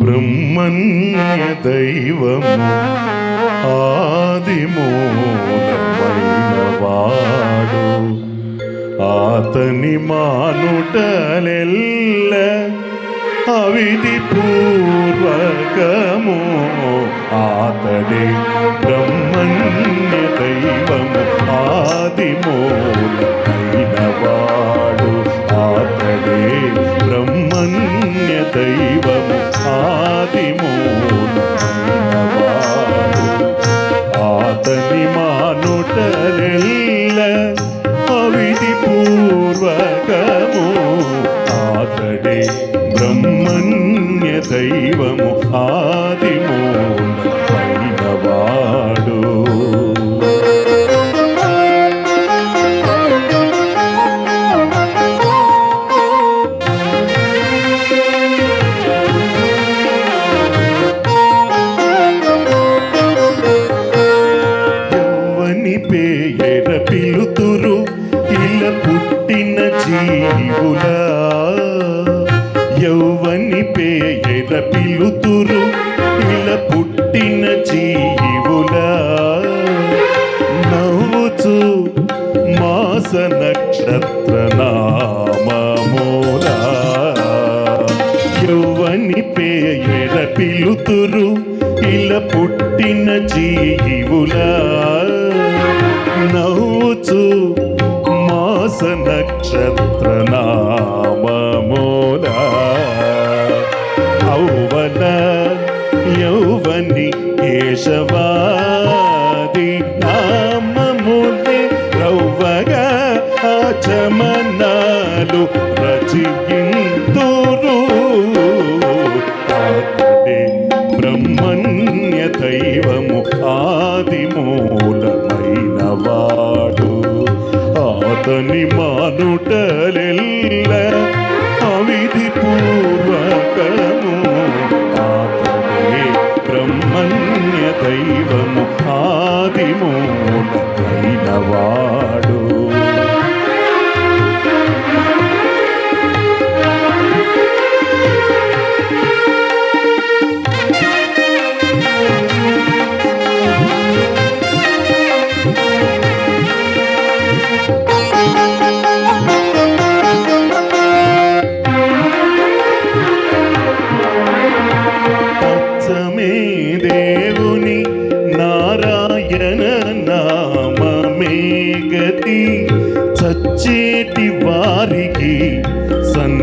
బ్రహ్మణ్య దైవము ఆదిమూలమైన వాడు ఆతని మానుటలెల్ల అవిధి పూర్వకము ఆతడే బ్రహ్మణ్య దైవము అవిధి పూర్వకము ఆతడే బ్రహ్మణ్య దైవము ఆదిమూలమైన వాడు యవ్వని పేయర పిలుతురు జీవులా యౌవని పేయర పిలుతురు ఇలా పుట్టిన జీవులా నవ్వుచు మాస నక్షత్ర నామమూలా యౌవని పేయర పిలుతురు ఇలా పుట్టిన జీవులా నవ్వుచు మాస నక్షత్ర నామమూలా ఔవన యౌవని కేశవాది నామమునే రవ్వగా ఆచమనాలు రచియింతురు బ్రహ్మణ్య దైవము ఆదిమూల ఆతని మానుటలెల్ల అవిధి పూర్వకము ఆతడే బ్రహ్మణ్య దైవము ఆదిమూలమైన వాడు వచ్చేటి వారికి సన్